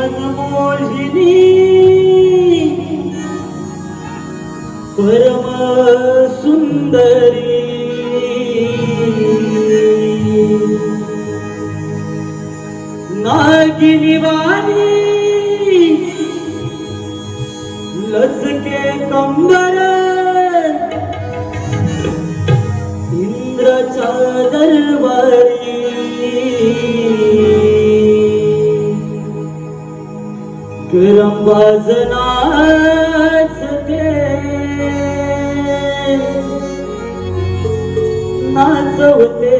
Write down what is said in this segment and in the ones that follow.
मनमोहिनी परम सुंदरी नागिनी वाणी लचके कंबर इंद्राच्या दरबारी गरम वाजनाच ते. नाचवते.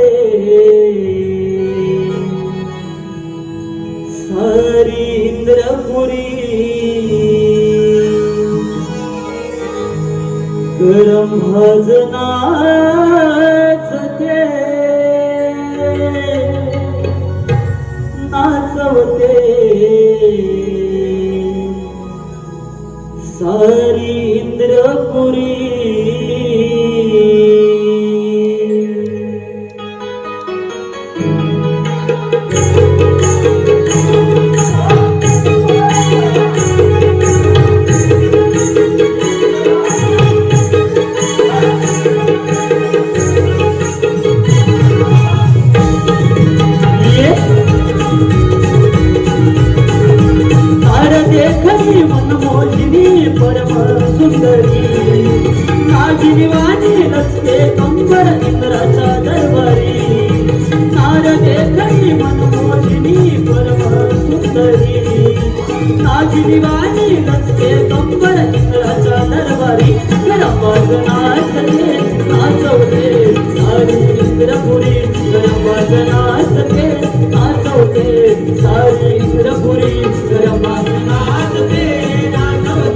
सारी इंद्रपुरी गरम भजनाच ते. नाचवते सारी इंद्रपुरी ये देखी मनमोहिनी परम सुंदरी. नागिनी वाणी लसके कंबर इंद्राचा दरबारी. तार देखी मनमोहिनी परम सुंदरी. नागिनी वाणी लसके कंबर इंद्राचा दरबारी. गरबाज नाचते नाचवते सारी इंद्रपुरी. गरबाज नाचते नाचवते सारी इंद्रपुरी. गरबाज नाचते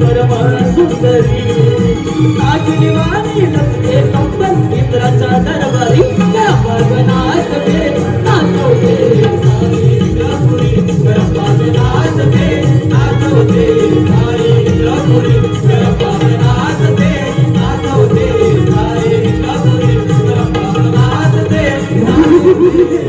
मनमोहिनी परम सुंदरी. नागिनी वाणी नसते कंबर इंद्राच्या दरबारी. गरबाज नाचते नाचवते नाचवते नाचवते नाचवते